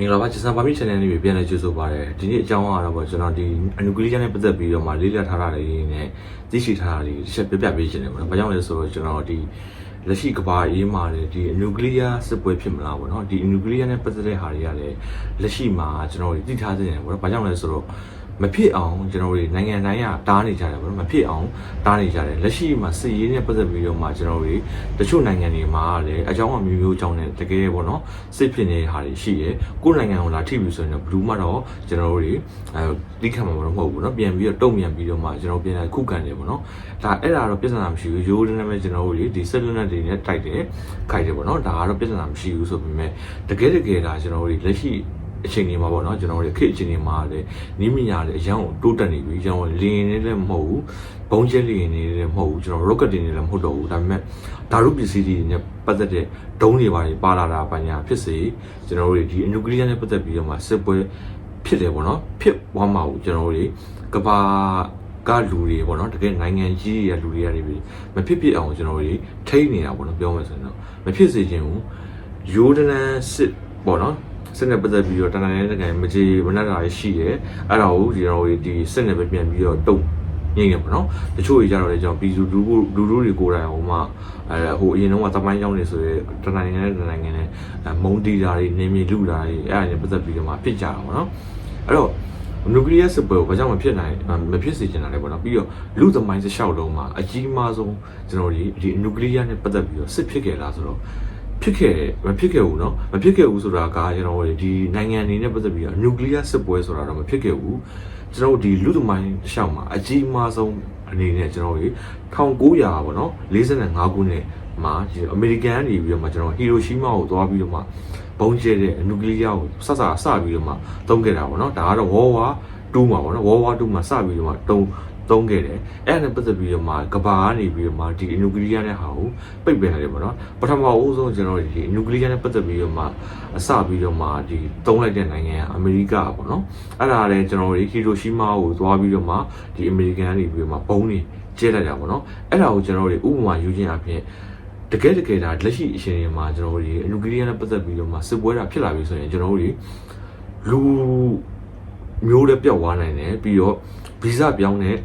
မင်္ဂလာပါကျဆန်ပါမီ channel လေးပြန်လည်ကြိုဆိုပါရစေဒီနေ့အကြောင်းကတော့ပေါ့ကျွန်တော်ဒီအနုကလီယာနဲ့ပတ်သက်ပြီးတော့မှလေးလက်ထားတာလေးနဲ့သိရှိထားတာလေးတစ်ချက်ပြပြပေးခြင်းတယ်ပေါ့နော်။ဘာကြောင့်လဲဆိုတော့ကျွန်တော်ဒီလက်ရှိကဘာအေးမှာလေဒီအနုကလီယာစစ်ပွဲဖြစ်မလားပေါ့နော်။ဒီအနုကလီယာနဲ့ပတ်သက်တဲ့ဟာတွေကလည်းလက်ရှိမှာကျွန်တော်တို့သိထားခြင်းတယ်ပေါ့နော်။ဘာကြောင့်လဲဆိုတော့ မဖြစ်အောင်ကျွန်တော်တို့နိုင်ငံတိုင်းကတားနေကြတယ်ပေါ့နော်မဖြစ်အောင်တားနေကြတယ်လက်ရှိမှာစစ်ရေးနဲ့ပတ်သက်ပြီးတော့မှကျွန်တော်တို့တချို့နိုင်ငံတွေမှာလည်းအကြောင်းအမျိုးမျိုးကြောင့်လည်းတကယ်ပေါ့နော်စစ်ဖြစ်နေတဲ့ဟာတွေရှိတယ်ကိုယ်နိုင်ငံကိုလာထိပြီဆိုရင်တော့ဘယ်သူမှတော့ကျွန်တော်တို့တွေအဲတိခံမှာမဟုတ်ဘူးเนาะပြန်ပြီးတော့တုံ့ပြန်ပြီးတော့မှကျွန်တော်ပြန်ခုခံတယ်ပေါ့နော်ဒါအဲ့ဒါတော့ပြဿနာမရှိဘူးရိုးရိုးနဲ့ပဲကျွန်တော်တို့တွေဒီဆက်လက်နဲ့တွေနဲ့တိုက်တယ်ခိုက်တယ်ပေါ့နော်ဒါကတော့ပြဿနာမရှိဘူးဆိုပေမဲ့တကယ်တကယ်ဒါကျွန်တော်တို့တွေလက်ရှိ အချိန်ကြီးမှာပေါ့နော်ကျွန်တော်တို့ခေတ်အချိန်ကြီးမှာလည်းနီးမညာလည်းအရန်ကိုတိုးတက်နေပြီကျွန်တော်လင်းနေလည်းမဟုတ်ဘူးဘုံကျက်လင်းနေလည်းမဟုတ်ဘူးကျွန်တော် rocket တင်နေလည်းမဟုတ်တော့ဘူးဒါပေမဲ့ဓာတ်ရုပ်ပစ္စည်းတွေနဲ့ပတ်သက်တဲ့ဒုံးတွေပါတွေပါလာတာပညာဖြစ်စေကျွန်တော်တို့ဒီအနုကလီယာနဲ့ပတ်သက်ပြီးတော့မှစစ်ပွဲဖြစ်တယ်ပေါ့နော်ဖြစ်သွားမှာကိုကျွန်တော်တို့ကဘာကလူတွေပေါ့နော်တကယ်နိုင်ငံကြီးတွေရဲ့လူတွေကနေပြီးမဖြစ်ဖြစ်အောင်ကျွန်တော်တို့ထိန်းနေတာပေါ့နော်ပြောမယ်ဆိုရင်တော့မဖြစ်စေချင်ဘူးရိုးတနန်းစစ်ပေါ့နော် စစ်နဲ့ပတ်သက်ပြီးတော့တနင်္လာနေ့တကယ်မကြေမနက်တာရှိတယ်အဲ့ဒါကိုဒီကျွန်တော်တို့ဒီစစ်နဲ့ပဲပြန်ပြီးတော့တုံငိမ့်ရပါတော့တချို့ကြီးကြတော့လေကျွန်တော်ပြည်သူလူထုလူထုတွေကိုယ်တိုင်ဟိုမှအဲဟိုအရင်တော့သမိုင်းကြောင်းနေဆိုရဲတနိုင်ငံနဲ့တနိုင်ငံနဲ့မုံတီတာတွေနေမြေလူတာတွေအဲ့ဒါနဲ့ပတ်သက်ပြီးတော့မှဖြစ်ကြတာပေါ့နော်အဲ့တော့နျူကလ িয়ার စစ်ပွဲကိုဘာကြောင့်မဖြစ်နိုင်မဖြစ်စေချင်တာလဲပေါ့နော်ပြီးတော့လူသမိုင်းတစ်လျှောက်လုံးမှာအကြီးမားဆုံးကျွန်တော်ဒီဒီနျူကလ িয়ার နဲ့ပတ်သက်ပြီးတော့စစ်ဖြစ်ခဲ့လားဆိုတော့ ဖြစ်ခဲ့မဖြစ်ခဲ့ဘူးเนาะမဖြစ်ခဲ့ဘူးဆိုတာကကျွန်တော်ဒီနိုင်ငံအနေနဲ့ပတ်သက်ပြီးတော့နျူကလ িয়ার စစ်ပွဲဆိုတာတော့မဖြစ်ခဲ့ဘူးကျွန်တော်ဒီလူသမိုင်းတစ်လျှောက်မှာအကြီးမားဆုံးအနေနဲ့ကျွန်တော်ဒီ1900ပေါ့နော်45ခုနှစ်မှာဒီအမေရိကန်ကနေပြီးတော့မှကျွန်တော်ဟီရိုရှီးမားကိုသွားပြီးတော့မှဘုံကျဲတဲ့နျူကလ িয়ারကိုစစစပြီးတော့မှတုံးခဲ့တာပေါ့နော်ဒါကတော့ World War 2မှာပေါ့နော် World War 2မှာစပြီးတော့မှတုံး သုံးခဲ့တယ်အဲ့ဒါနဲ့ပတ်သက်ပြီးတော့မှကဘာကနေပြီးတော့မှဒီနျူကလ িয়ার နဲ့ဟာကိုပိတ်ပင်လိုက်တယ်ပေါ့နော်ပထမအဦးဆုံးကျွန်တော်ဒီနျူကလ িয়ার နဲ့ပတ်သက်ပြီးတော့မှအစပြီးတော့မှဒီသုံးလိုက်တဲ့နိုင်ငံကအမေရိကပေါ့နော်အဲ့ဒါလည်းကျွန်တော်ဒီဟီရိုရှီးမားကိုသွားပြီးတော့မှဒီအမေရိကန်ကနေပြီးတော့မှဘုံတွေကျဲလိုက်တာပေါ့နော်အဲ့ဒါကိုကျွန်တော်တို့ဥပမာယူခြင်းအပြင်တကယ်တကယ်ဒါလက်ရှိအချိန်တွေမှာကျွန်တော်တို့ဒီနျူကလ িয়ার နဲ့ပတ်သက်ပြီးတော့မှစစ်ပွဲတာဖြစ်လာပြီဆိုရင်ကျွန်တော်တို့ဒီလူမျိုးလည်းပြောက်သွားနိုင်တယ်ပြီးတော့ဗီဇပြောင်းတဲ့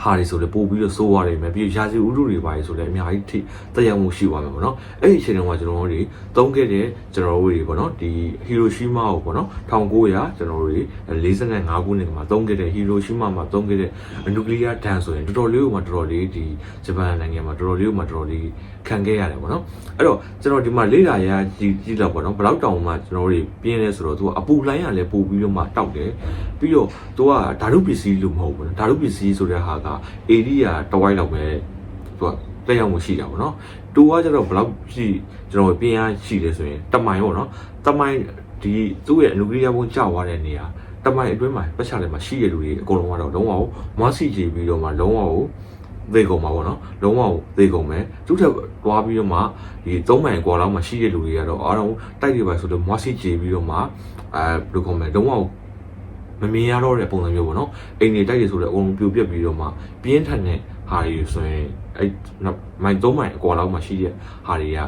ဟာတွေဆိုလည်းပို့ပြီးတော့စိုးရတယ်မယ်ပြီးရာဇီဥတုတွေပါဆိုလည်းအများကြီးထိတက်ရောက်မှုရှိသွားမှာပေါ့နော်အဲ့ဒီအချိန်တုန်းကကျွန်တော်တို့တွေသုံးခဲ့တဲ့ကျွန်တော်တို့တွေပေါ့နော်ဒီဟီရိုရှီးမားကိုပေါ့နော်1900ကျွန်တော်တို့တွေ45ခုနှစ်မှာသုံးခဲ့တဲ့ဟီရိုရှီးမားမှာသုံးခဲ့တဲ့နျူကလ িয়ার ဒဏ်ဆိုရင်တော်တော်လေးကိုမှတော်တော်လေးဒီဂျပန်နိုင်ငံမှာတော်တော်လေးကိုမှတော်တော်လေးခံခဲ့ရတယ်ပေါ့နော်အဲ့တော့ကျွန်တော်ဒီမှာလေးလာရကြည့်ကြည့်တော့ပေါ့နော်ဘလောက်တောင်မှကျွန်တော်တို့ပြင်းလဲဆိုတော့သူကအပူလိုင်းရလဲပို့ပြီးတော့မှတောက်တယ်ပြီးတော့သူကဓာတုပစ္စည်းလို့မဟုတ်ဘူးနော်ဓာတုပစ္စည်းဆိုတဲ့ဟာကအေရီယာတဝိုင်းလောက်ပဲသူကတက်ရောက်မှုရှိတာပေါ့နော်တူကကျတော့ဘလောက်ရှိကျွန်တော်ပြင်းအားရှိတယ်ဆိုရင်တမိုင်ပေါ့နော်တမိုင်ဒီသူ့ရဲ့အနုကရိယာဘုံကြောက်သွားတဲ့နေရာတမိုင်အတွင်းမှာပတ်ချတယ်မှာရှိရလူတွေအကုန်လုံးကတော့လုံးဝမွားစီကြည့်ပြီးတော့မှလုံးဝသေကုန်မှာပေါ့နော်လုံးဝသေကုန်မယ်သူ့ထက်တွားပြီးတော့မှဒီသုံးမိုင်ကွာလောက်မှရှိတဲ့လူတွေကတော့အားလုံးတိုက်တွေပါဆိုတော့မွားစီကြည့်ပြီးတော့မှအဲဘယ်လိုခေါ်မလဲလုံးဝ မမြင်ရတော့တဲ့ပုံစံမျိုးပေါ့နော်အိမ်တွေတိုက်တွေဆိုတော့အကုန်လုံးပြိုပြက်ပြီးတော့မှပြင်းထန်တဲ့ဟာတွေဆိုရင်အဲမိုင်သုံးမိုင်အကွာလောက်မှရှိတဲ့ဟာတွေက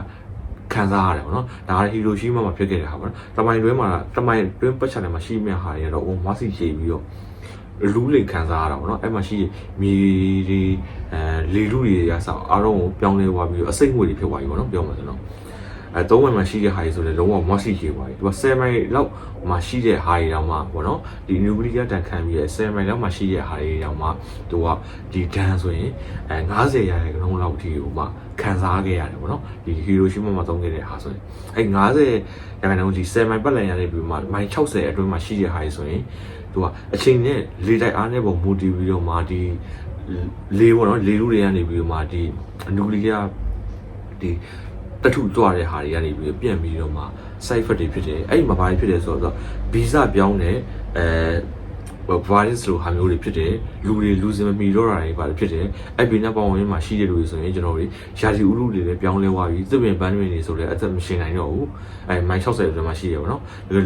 ခံစားရတယ်ပေါ့နော်ဒါကဟီရိုရှီးမားမှာဖြစ်ခဲ့တဲ့ဟာပေါ့နော်တမိုင်တွင်းမှာတမိုင်တွင်းပတ်ချတယ်မှာရှိမဲ့ဟာတွေကတော့ဟိုမွားစီကြည့်ပြီးတော့လူးလိန်ခံစားရတာပေါ့နော်အဲ့မှာရှိမြေတွေအဲလေလူတွေရဆောက်အားလုံးကိုပြောင်းလဲသွားပြီးတော့အစိမ့်ငွေတွေဖြစ်သွားပြီပေါ့နော်ပြောမှာဆိုတော့ အဲသုံးမိုင်မှာရှိတဲ့ဟာတွေဆိုလည်းလုံးဝမွားစီကြည့်သွားပြီသူက7မိုင်လောက်မှာရှိတဲ့ဟာတွေတောင်မှပေါ့နော်ဒီနျူကလ িয়ার တန်ခံပြီးတဲ့7မိုင်လောက်မှာရှိတဲ့ဟာတွေတောင်မှသူကဒီဒန်ဆိုရင်အဲ90ရာခိုင်နှုန်းလောက်ထိဟိုမှခံစားခဲ့ရတယ်ပေါ့နော်ဒီဟီရိုရှီမာမှာသုံးခဲ့တဲ့ဟာဆိုရင်အဲ90ရာခိုင်နှုန်းကြီး7မိုင်ပတ်လည်ရတဲ့ပြီးမှမိုင်60အတွင်းမှာရှိတဲ့ဟာတွေဆိုရင်သူကအချိန်နဲ့လေတိုက်အားနဲ့ပုံမူတည်ပြီးတော့မှဒီလေပေါ့နော်လေလူတွေကနေပြီးတော့မှဒီနျူကလ িয়ার ဒီ တထုကြွတဲ့ဟာတွေကနေပြီးပြန်ပြီးတော့မှ side effect တွေဖြစ်တယ်အဲ့ဒီမှာဘာတွေဖြစ်တယ်ဆိုတော့ဗီဇပြောင်းတဲ့အဲ virus လိုဟာမျိုးတွေဖြစ်တယ်လူတွေလူစင်မမီတော့တာတွေပါဖြစ်တယ်အဲ့ဒီနောက်ပေါင်းဝင်မှာရှိတဲ့လူတွေဆိုရင်ကျွန်တော်တို့ရာသီဥတုတွေလည်းပြောင်းလဲသွားပြီသစ်ပင်ပန်းတွေနေဆိုလည်းအသက်မရှင်နိုင်တော့ဘူးအဲမိုင်60ကျော်မှရှိရပါတော့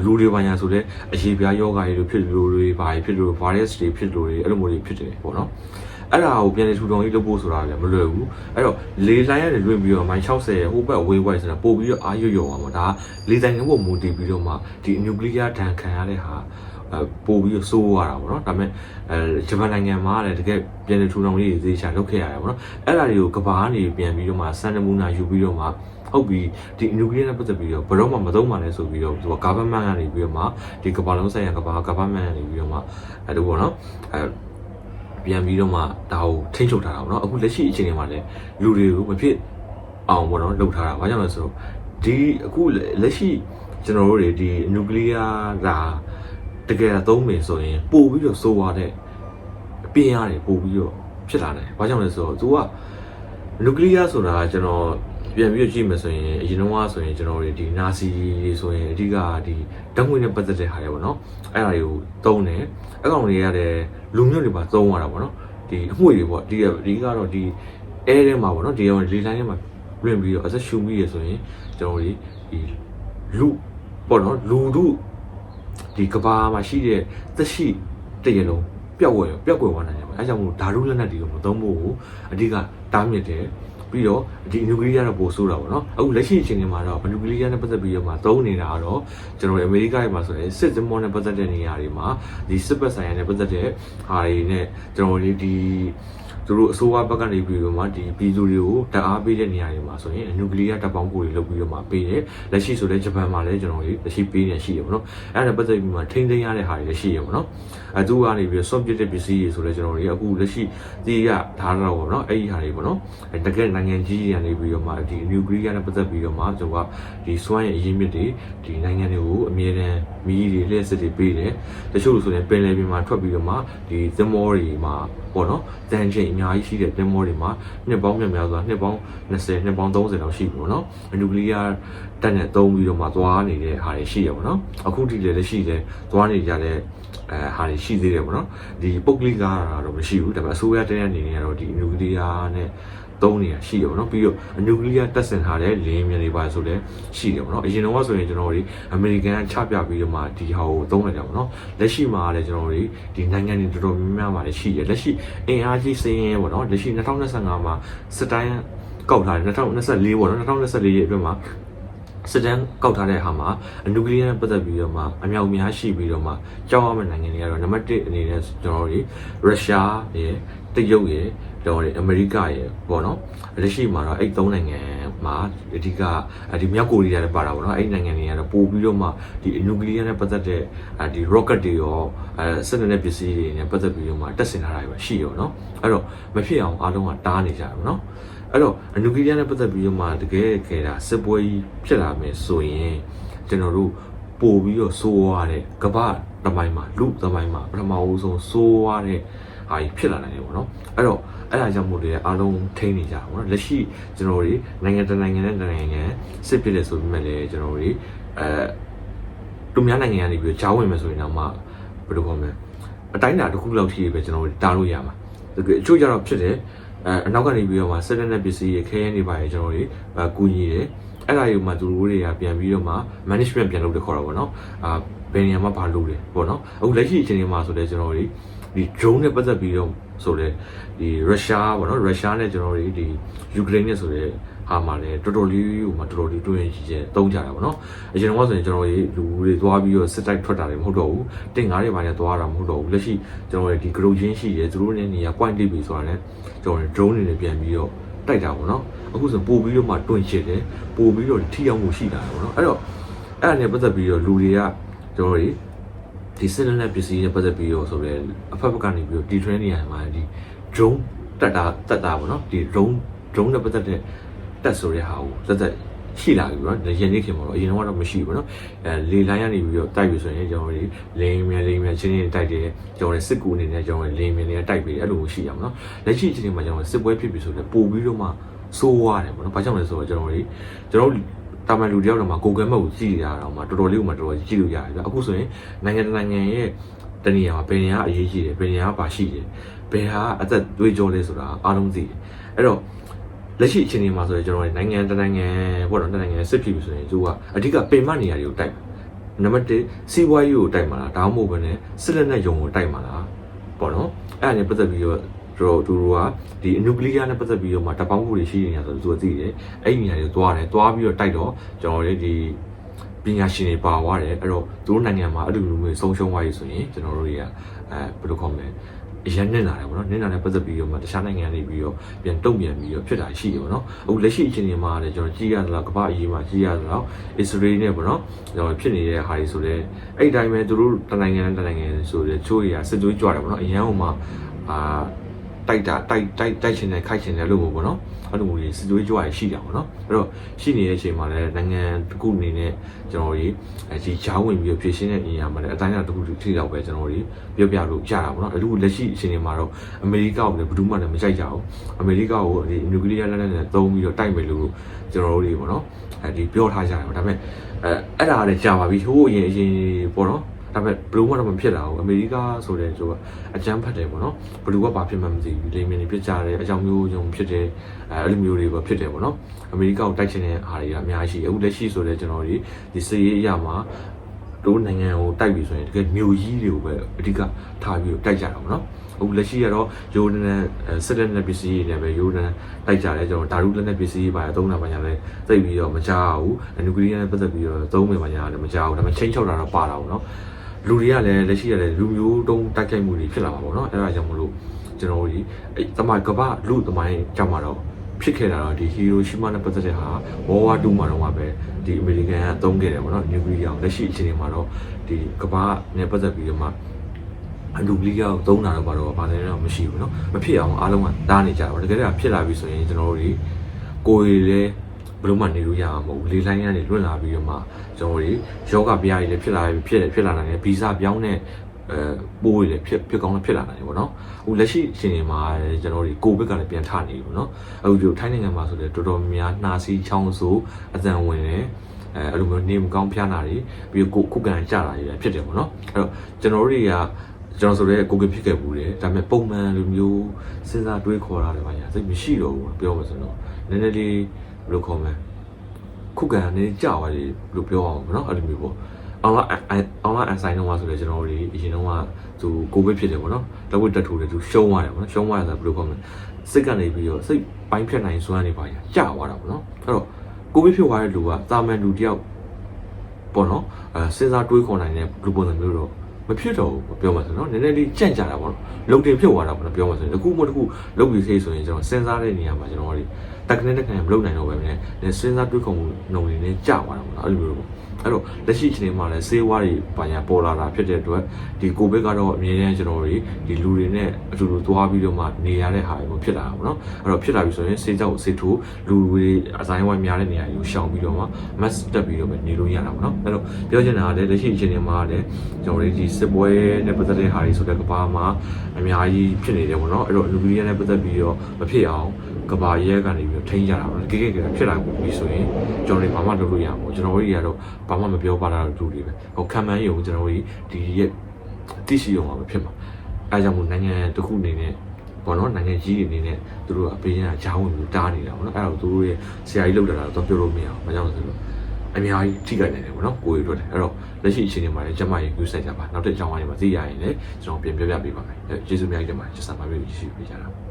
လူတွေပါညာဆိုလည်းအရေးပြားယောဂါတွေဖြစ်လို့တွေဘာတွေဖြစ်လို့ virus တွေဖြစ်လို့တွေအဲ့လိုမျိုးတွေဖြစ်တယ်ပေါ့နော် အဲ့ဒါကိုပြန်နေထူထောင်ရေးလုပ်ဖို့ဆိုတာလည်းမလွယ်ဘူးအဲ့တော့လေလိုင်းရတယ်လွင့်ပြီးတော့မိုင်60ဟိုဘက်ဝေးဝိုက်ဆိုတာပို့ပြီးတော့အားရွရွပါပေါ့ဒါလေဆိုင်ကဘုံမူတည်ပြီးတော့မှဒီအနျူကလ িয়ার ဒဏ်ခံရတဲ့ဟာအဲပို့ပြီးတော့စိုးရတာပေါ့နော်ဒါပေမဲ့အဲဂျပန်နိုင်ငံမှာလည်းတကယ်ပြန်နေထူထောင်ရေးရေးချာလုပ်ခဲ့ရတယ်ပေါ့နော်အဲ့ဒါတွေကိုကဘာကနေပြန်ပြီးတော့မှစံနမူနာယူပြီးတော့မှဟုတ်ပြီဒီ nuclear နဲ့ပတ်သက်ပြီးတော့ဘယ်တော့မှမသုံးပါနဲ့ဆိုပြီးတော့သူက government ကနေပြီးတော့မှဒီကဘာလုံးဆိုင်ရာကဘာ government ကနေပြီးတော့မှအဲလိုပေါ့နော်အဲ ပြန်ပြီးတော့မှဒါကိုထိန်းချုပ်ထားတာပေါ့နော်အခုလက်ရှိအချိန်တွေမှာလည်းလူတွေကိုမဖြစ်အောင်ပေါ့နော်လုပ်ထားတာဘာကြောင့်လဲဆိုတော့ဒီအခုလက်ရှိကျွန်တော်တို့တွေဒီနျူကလ িয়ার ဒါတကယ်သုံးမယ်ဆိုရင်ပို့ပြီးတော့စိုးသွားတဲ့အပြင်းရတယ်ပို့ပြီးတော့ဖြစ်လာတယ်ဘာကြောင့်လဲဆိုတော့ तू ကနျူကလ িয়ার ဆိုတာကကျွန်တော် ပြန်ပြီးကြည့်မယ်ဆိုရင်အရင်တော့ဆိုရင်ကျွန်တော်တို့ဒီနာစီတွေဆိုရင်အဓိကဒီဓာတ်ငွေနဲ့ပတ်သက်တဲ့ဟာတွေပေါ့နော်အဲ့ဒါတွေကိုသုံးတယ်အကောင်တွေရတယ်လူမျိုးတွေပါသုံးရတာပေါ့နော်ဒီအမွှေတွေပေါ့ဒီကဒီကတော့ဒီအဲထဲမှာပေါ့နော်ဒီကောင်လေလိုင်းထဲမှာလွင့်ပြီးတော့အသက်ရှူမိရဆိုရင်ကျွန်တော်တို့ဒီလူပေါ့နော်လူတို့ဒီကဘာမှာရှိတဲ့သက်ရှိတရလုံးပျောက်ဝယ်ပျောက်ကွယ်သွားနိုင်တယ်ပေါ့အဲကြောင့်မို့ဓာတုလက်နက်တွေကိုမသုံးဖို့အဓိကတားမြစ်တယ် ပြီးတော့ဒီနျူကလ িয়ার တော့ပိုဆိုးတာပေါ့နော်အခုလက်ရှိအချိန်တွေမှာတော့နျူကလ িয়ার နဲ့ပတ်သက်ပြီးတော့မှသုံးနေတာကတော့ကျွန်တော်တို့အမေရိကတွေမှာဆိုရင်စစ်သင်္ဘောနဲ့ပတ်သက်တဲ့နေရာတွေမှာဒီစစ်ပတ်ဆိုင်ရာနဲ့ပတ်သက်တဲ့ဟာတွေနဲ့ကျွန်တော်တို့ဒီ သူတို့အစိုးရဘက်ကနေပြီးတော့မှဒီပြည်သူတွေကိုတအားပေးတဲ့နေရာတွေမှာဆိုရင်နျူကလ িয়ার တပ်ပေါင်းကိုတွေလုပ်ပြီးတော့မှပေးတယ်လက်ရှိဆိုလည်းဂျပန်မှာလည်းကျွန်တော်တို့လက်ရှိပေးနေရှိရပေါ့နော်အဲ့ဒါနဲ့ပတ်သက်ပြီးမှထိန်းသိမ်းရတဲ့ဟာတွေလည်းရှိရပေါ့နော်အဲသူကနေပြီးတော့ soft ပြတဲ့ပစ္စည်းတွေဆိုလည်းကျွန်တော်တို့အခုလက်ရှိဒီကထားတော့ပေါ့နော်အဲ့ဒီဟာတွေပေါ့နော်အဲတကယ်နိုင်ငံကြီးတွေကနေပြီးတော့မှဒီ nuclear နဲ့ပတ်သက်ပြီးတော့မှကျွန်တော်ကဒီစွမ်းရည်အရင်းမြစ်တွေဒီနိုင်ငံတွေကိုအမြဲတမ်းမီးတွေလျှက်စစ်တွေပေးတယ်တချို့ဆိုရင်ပင်လယ်ပြင်မှာထွက်ပြီးတော့မှဒီသင်္ဘောတွေမှာပေါ့နော်တန်ချိန်အများကြီးရှိတဲ့သင်္ဘောတွေမှာနှစ်ပေါင်းများများစွာနှစ်ပေါင်း20နှစ်ပေါင်း30လောက်ရှိပြီပေါ့နော် nuclear တက်နဲ့သုံးပြီးတော့မှသွားနေတဲ့ဟာတွေရှိရပေါ့နော်အခုထိလည်းရှိတယ်သွားနေကြတဲ့အဲဟာတွေရှိသေးတယ်ပေါ့နော်ဒီပုတ်ကလိကားတော့မရှိဘူးဒါပေမဲ့အစိုးရတဲ့အနေနဲ့ကတော့ဒီ nuclear နဲ့ သုံးနေတာရှိရပါတော့ပြီးတော့အနျူကလ িয়ার တက်ဆင်ထားတဲ့လင်းမြန်တွေပါဆိုလည်းရှိတယ်ပေါ့နော်အရင်တော့ဆိုရင်ကျွန်တော်တို့အမေရိကန်ချပြပြီးတော့မှဒီဟာကိုသုံးနေကြပါတော့လက်ရှိမှာလည်းကျွန်တော်တို့ဒီနိုင်ငံတွေတော်တော်များများမှာလည်းရှိတယ်လက်ရှိအင်အားကြီးစင်းရဲပေါ့နော်လက်ရှိ2025မှာစတိုင်းကောက်ထားတယ်2024ပေါ့နော်2024ရဲ့အတွက်မှာစတန်ကောက်ထားတဲ့ဟာမှာအနုကလီးယားနဲ့ပတ်သက်ပြီးတော့မှအမြောက်များရှိပြီးတော့မှကြောက်ရမယ့်နိုင်ငံတွေကတော့နံပါတ်1အနေနဲ့ကျွန်တော်တို့ရုရှားရယ်တရုတ်ရယ် ပြောတယ်အမေရိကရဲ့ပေါ့နော်လက်ရှိမှာတော့အဲ့သုံးနိုင်ငံမှာအဓိကဒီမြောက်ကိုရီးယားလည်းပါတာပေါ့နော်အဲ့နိုင်ငံတွေကတော့ပို့ပြီးတော့မှဒီနျူကလ িয়ার နဲ့ပတ်သက်တဲ့ဒီ rocket တွေရောအဲစစ်တပ်နဲ့ပစ္စည်းတွေနဲ့ပတ်သက်ပြီးတော့မှတက်ဆင်ထားတာပဲရှိရောနော်အဲ့တော့မဖြစ်အောင်အားလုံးကတားနေကြတယ်ပေါ့နော်အဲ့တော့အနုကရိယာနဲ့ပတ်သက်ပြီးတော့မှတကယ်ခဲတာစစ်ပွဲကြီးဖြစ်လာမယ်ဆိုရင်ကျွန်တော်တို့ပို့ပြီးတော့စိုးရတဲ့ကမ္ဘာတမိုင်းမှာလူတမိုင်းမှာပထမဦးဆုံးစိုးရတဲ့ ဟာကြီးဖြစ်လာနိုင်တယ်ပေါ့နော်အဲ့တော့အဲ့ဒါကြောင့်မို့လို့အားလုံးထိန်းနေကြတာပေါ့နော်လက်ရှိကျွန်တော်တို့နိုင်ငံတနိုင်ငံနဲ့နိုင်ငံစစ်ဖြစ်တယ်ဆိုပေမဲ့လည်းကျွန်တော်တို့အဲသူများနိုင်ငံကနေပြီးကြားဝင်မယ်ဆိုရင်တော့မှဘယ်လိုခေါ်မလဲအတိုင်းအတာတစ်ခုလောက်ထိပဲကျွန်တော်တို့တားလို့ရမှာတကယ်အချို့ကျတော့ဖြစ်တယ်အဲအနောက်ကနေပြီးတော့မှစက်တက်နဲ့ပစ္စည်းရခဲရဲနေပါရဲ့ကျွန်တော်တို့အကူညီတယ် အဲ့ဒါယူမှသူတို့တွေကပြန်ပြီးတော့မှ management ပြန်လုပ်တဲ့ခေါ်တာပေါ့နော်အာဘယ်နေရာမှာဘာလုပ်လဲပေါ့နော်အခုလက်ရှိအချိန်ဒီမှာဆိုတော့ကျွန်တော်တို့ဒီ drone နဲ့ပတ်သက်ပြီးတော့ဆိုတော့ဒီရုရှားပေါ့နော်ရုရှားနဲ့ကျွန်တော်တို့ဒီယူကရိန်းနဲ့ဆိုတဲ့ဟာမှာလည်းတော်တော်လေးဟိုမှာတော်တော်လေးတွင်းကြီးကျဲတုံးကြတာပေါ့နော်အရင်တော့ဆိုရင်ကျွန်တော်တို့လူတွေသွားပြီးတော့စစ်တိုက်ထွက်တာတွေမဟုတ်တော့ဘူးတင်ငါးတွေဘာနဲ့သွားတာမဟုတ်တော့ဘူးလက်ရှိကျွန်တော်တို့ဒီ group ချင်းရှိရဲသူတို့နဲ့နေရာ point တိပြီဆိုတာလည်းကျွန်တော်တို့ drone တွေနဲ့ပြန်ပြီးတော့ တိုက်တာပေါ့နော်အခုဆိုပို့ပြီးတော့မှတွင်းချစ်တယ်ပို့ပြီးတော့ထိရောက်မှုရှိတာပေါ့နော်အဲ့တော့အဲ့ဒါနဲ့ပတ်သက်ပြီးတော့လူတွေကကျွန်တော်တို့ဒီစစ်လက်နက်ပစ္စည်းနဲ့ပတ်သက်ပြီးတော့ဆိုရဲအဖက်ဖက်ကနေပြီးတော့ဒီ train နေရာမှာဒီ drone တက်တာတက်တာပေါ့နော်ဒီ drone drone နဲ့ပတ်သက်တဲ့တက်ဆိုတဲ့ဟာကိုသက်သက် ရှိလာပြီပေါ့နော်ရန်နေခင်မှာတော့အရင်ကတော့မရှိဘူးပေါ့နော်အဲလေလိုင်းကနေပြီးတော့တိုက်ပြီဆိုရင်ကျွန်တော်တို့လိန်မြန်လိန်မြန်ချင်းချင်းတိုက်တယ်ကျွန်တော်တို့စစ်ကူအနေနဲ့ကျွန်တော်တို့လိန်မြန်တွေကတိုက်ပြီးတယ်အဲ့လိုရှိရမှာနော်လက်ရှိအချိန်မှာကျွန်တော်စစ်ပွဲဖြစ်ပြီဆိုတော့ပို့ပြီးတော့မှစိုးရတယ်ပေါ့နော်ဘာကြောင့်လဲဆိုတော့ကျွန်တော်တို့ကျွန်တော်တို့တာမန်လူတယောက်တော့မှကိုကဲမက်ကိုကြည့်ရတာတော့မှတော်တော်လေးကိုမှတော်တော်ကြည့်လို့ရတယ်ဗျအခုဆိုရင်နိုင်ငံတနိုင်ငံရဲ့တနေရာမှာဘယ်နေရာအရေးကြီးတယ်ဘယ်နေရာပါရှိတယ်ဘယ်ဟာအသက်သွေးကြောလဲဆိုတာအားလုံးသိတယ်အဲ့တော့ လက်ရှိအချိန်ဒီမှာဆိုရင်ကျွန်တော်နိုင်ငံတနိုင်ငံပေါ့နော်တနိုင်ငံစစ်ဖြစ်ပြီဆိုရင်သူကအဓိကပင်မနေရာတွေကိုတိုက်နံပါတ်1စီးပွားရေးကိုတိုက်မှာလားဒါမှမဟုတ်ဘဲနဲ့စစ်လက်နက်ယုံကိုတိုက်မှာလားပေါ့နော်အဲ့ဒါနဲ့ပတ်သက်ပြီးတော့ရတော်သူတို့ကဒီနျူကလ িয়ার နဲ့ပတ်သက်ပြီးတော့မှတပေါင်းမှုတွေရှိနေတာဆိုတော့သူကသိတယ်အဲ့ဒီနေရာတွေသွားတယ်သွားပြီးတော့တိုက်တော့ကျွန်တော်တို့ဒီပညာရှင်တွေပါသွားတယ်အဲ့တော့သူတို့နိုင်ငံမှာအဲ့လိုမျိုးဆုံးရှုံးသွားပြီဆိုရင်ကျွန်တော်တို့တွေကအဲဘယ်လိုခေါ်မလဲ အရင်နဲ့လာတယ်ဗောနော်နင်းလာတဲ့ပတ်သက်ပြီးတော့မှတခြားနိုင်ငံတွေပြီးတော့ပြန်တုံ့ပြန်ပြီးတော့ဖြစ်တာရှိတယ်ဗောနော်အခုလက်ရှိအခြေအနေမှာလည်းကျွန်တော်ကြည့်ရသလားကမ္ဘာအရေးမှာကြည့်ရသလားအစ္စရေးနဲ့ဗောနော်ကျွန်တော်ဖြစ်နေတဲ့ဟာတွေဆိုလည်းအဲ့ဒီတိုင်းပဲသူတို့တနိုင်ငံတနိုင်ငံဆိုလည်းချိုးရစစ်သွေးကြွတယ်ဗောနော်အရန်ဟိုမှာအာ တိုက်တာတိုက်တိုက်တိုက်ချင်တယ်ခိုက်ချင်တယ်လို့ပေါ့နော်အဲ့လိုမျိုးကြီးစစ်သွေးကြွရရှိတာပေါ့နော်အဲ့တော့ရှိနေတဲ့အချိန်မှာလည်းနိုင်ငံတစ်ခုအနေနဲ့ကျွန်တော်ကြီးအဲဒီချောင်းဝင်ပြီးဖြည့်ရှင်းတဲ့နေရာမှာလည်းအတိုင်းအတာတစ်ခုထိတော့ပဲကျွန်တော်ကြီးပြောပြလို့ကြတာပေါ့နော်အခုလက်ရှိအချိန်တွေမှာတော့အမေရိကကိုလည်းဘယ်သူမှလည်းမကြိုက်ကြဘူးအမေရိကကိုဒီနျူကလ িয়ার လက်နက်နဲ့သုံးပြီးတော့တိုက်မယ်လို့ကျွန်တော်တို့တွေပေါ့နော်အဲဒီပြောထားကြတယ်ဒါပေမဲ့အဲအဲ့ဒါလည်းကြာပါပြီဟိုးအရင်အရင်ပေါ့နော် ဒါပေမဲ့ဘယ်လိုမှတော့မဖြစ်တာဘူးအမေရိကဆိုတဲ့သူကအကြမ်းဖက်တယ်ပေါ့နော်ဘယ်သူကဘာဖြစ်မှမသိဘူးလိမ္မင်းတွေဖြစ်ကြတယ်အကြောင်းမျိုးယုံဖြစ်တယ်အဲအဲ့လိုမျိုးတွေပဲဖြစ်တယ်ပေါ့နော်အမေရိကကိုတိုက်ချင်တဲ့အားတွေကအများကြီးရှိအခုလက်ရှိဆိုတဲ့ကျွန်တော်တို့ဒီစည်ရေးအရာမှာတို့နိုင်ငံကိုတိုက်ပြီဆိုရင်တကယ်မြို့ကြီးတွေကိုပဲအဓိကထားပြီးတိုက်ကြတာပေါ့နော်အခုလက်ရှိကတော့ယိုဒန်စစ်လက်နဲ့ပစ္စည်းတွေနဲ့ပဲယိုဒန်တိုက်ကြတယ်ကျွန်တော်ဓာတုလက်နဲ့ပစ္စည်းတွေပါအသုံးတာပါညာလဲသိပြီးတော့မကြောက်ဘူးနျူကလ িয়ার နဲ့ပတ်သက်ပြီးတော့သုံးမယ်ပါညာလည်းမကြောက်ဘူးဒါပေမဲ့ချင်းချောက်တာတော့ပါတာပေါ့နော် လူတွေကလည်းလက်ရှိရလည်းလူမျိုးတုံးတိုက်ခိုက်မှုတွေဖြစ်လာမှာပေါ့နော်အဲ့ဒါကြောင့်မလို့ကျွန်တော်တို့ဒီအဲ့တမိုင်းကမ္ဘာလူတမိုင်းကြောင့်မှာတော့ဖြစ်ခဲ့တာတော့ဒီဟီရိုရှီမာနဲ့ပတ်သက်တဲ့ဟာဝေါ်ဝါ2မှာတော့ပဲဒီအမေရိကန်ကသုံးခဲ့တယ်ပေါ့နော်နျူကလ িয়ারလက်ရှိအခြေအနေမှာတော့ဒီကမ္ဘာနဲ့ပတ်သက်ပြီးတော့မှအလူကလ িয়ার ကိုသုံးတာတော့ဘာတော့ဘာလဲတော့မရှိဘူးเนาะမဖြစ်အောင်အားလုံးကတားနေကြတာပေါ့တကယ်တော့ဖြစ်လာပြီဆိုရင်ကျွန်တော်တို့ဒီကိုယ်ရည်လည်း ဘယ်လိုမှနေလို့ရမှာမဟုတ်ဘူးလေလိုင်းကနေလွတ်လာပြီးတော့မှကျွန်တော်တို့ယောဂပြားတွေလည်းဖြစ်လာဖြစ်ဖြစ်လာနိုင်တယ်ဗီဇပြောင်းတဲ့အဲပိုးတွေလည်းဖြစ်ဖြစ်ကောင်းလည်းဖြစ်လာနိုင်တယ်ပေါ့နော်အခုလက်ရှိအချိန်ဒီမှာကျွန်တော်တို့ကိုဗစ်ကလည်းပြန်ထနေပြီပေါ့နော်အခုဒီထိုင်းနိုင်ငံမှာဆိုလည်းတော်တော်များနှာစီးချောင်းဆိုးအသံဝင်တယ်အဲအဲ့လိုမျိုးနေမကောင်းဖျားနာတွေပြီးတော့ကိုခုကန်ကြတာတွေလည်းဖြစ်တယ်ပေါ့နော်အဲ့တော့ကျွန်တော်တို့တွေကကျွန်တော်ဆိုလည်းကိုကဖြစ်ခဲ့ဘူးတယ်ဒါပေမဲ့ပုံမှန်လိုမျိုးစဉ်းစားတွေးခေါ်တာတွေပါညာစိတ်မရှိတော့ဘူးပြောမှဆိုတော့နည်းနည်းလေး ဘယ်လိုခေါ်မလဲခုကန်နေကြောက်ရတယ်လို့ပြောအောင်ပေါ့နော်အဲ့လိုမျိုးပေါ့အောင်လာအောင်လာအဆိုင်တော့ဆိုလည်းကျွန်တော်တို့အရင်တော့ကသူကိုဗစ်ဖြစ်တယ်ပေါ့နော်လက်ဝတ်တက်ထိုးတယ်သူရှုံးသွားတယ်ပေါ့နော်ရှုံးသွားတယ်ဆိုဘယ်လိုခေါ်မလဲစိတ်ကနေပြီးတော့စိတ်ပိုင်းဖြတ်နိုင်စွမ်းနေပါညာကြာသွားတာပေါ့နော်အဲ့တော့ကိုဗစ်ဖြစ်သွားတဲ့လူကတာမန်လူတယောက်ပေါ့နော်အဲစဉ်းစားတွေးခေါ်နိုင်တဲ့လူပုံစံမျိုးတော့မဖြစ်တော့ဘူးပြောမှဆိုတော့နည်းနည်းလေးကြန့်ကြတာပေါ့နော်လုံတင်ဖြစ်သွားတာပေါ့နော်ပြောမှဆိုရင်တစ်ခုမှတစ်ခုလုံပြီးသေးဆိုရင်ကျွန်တော်စဉ်းစားတဲ့နေရာမှာကျွန်တော်တို့တက်ကနေတက်ကနေမလုပ်နိုင်တော့ပဲနဲ့စဉ်းစားတွေးခေါ်မှုနှုံနေနဲ့ကြာသွားတာပေါ့နော်အဲ့လိုမျိုးပေါ့အဲ့တော့လက်ရှိအချိန်မှာလည်းဆေးဝါးတွေပါညာပေါ်လာတာဖြစ်တဲ့အတွက်ဒီကိုဗစ်ကတော့အမြဲတမ်းကျွန်တော်တို့ဒီလူတွေနဲ့အတူတူသွားပြီးတော့မှနေရတဲ့ဟာတွေဖြစ်လာတာပေါ့နော်အဲ့တော့ဖြစ်လာပြီဆိုရင်ဆေးကြောက်ဆေးထိုးလူတွေအဆိုင်ဝိုင်းများတဲ့နေရာတွေကိုရှောင်ပြီးတော့မှ mass တက်ပြီးတော့ပဲနေလို့ရတာပေါ့နော်အဲ့တော့ပြောချင်တာကလည်းလက်ရှိအချိန်မှာလည်းကျွန်တော်တို့ဒီစစ်ပွဲနဲ့ပတ်သက်တဲ့ဟာတွေဆိုတဲ့ကဘာမှာအများကြီးဖြစ်နေတယ်ပေါ့နော်အဲ့တော့လူကြီးနဲ့ပတ်သက်ပြီးတော့မဖြစ်အောင် ကဘာရဲကနေပြီးတော့ထိန်းကြတာပေါ့ကိကိကိဖြစ်လာပြီဆိုရင်ကျွန်တော်တို့ဘာမှလုပ်လို့ရမှာကျွန်တော်တို့တွေကတော့ဘာမှမပြောပါတာတူတွေပဲဟိုခံမှန်းရုံကျွန်တော်တို့ဒီရဲ့သိရှိရုံမှာပဲဖြစ်မှာအဲကြောင့်မို့နိုင်ငံတစ်ခုအနေနဲ့ဘောနော်နိုင်ငံကြီးတွေအနေနဲ့သူတို့အပေးရဂျားဝင်ပြီးတားနေတာပေါ့နော်အဲ့ဒါကိုသူတို့ရဲ့ဆရာကြီးလောက်တာတော့ပြောလို့မရအောင်ဘာကြောင့်လဲဆိုတော့အများကြီးထိခိုက်နေတယ်ပေါ့နော်ကိုယ်ရွတ်တယ်အဲ့တော့လက်ရှိအချိန်တွေမှာလည်းကျမရေကူးဆိုင်ကြပါနောက်တစ်ကြောင်းဝိုင်းမှာသိရရင်လည်းကျွန်တော်ပြန်ပြပြပေးပါမယ်ကျေးဇူးများကြီးတင်ပါတယ်ကျဆာပါပြီးရှိပြကြတာ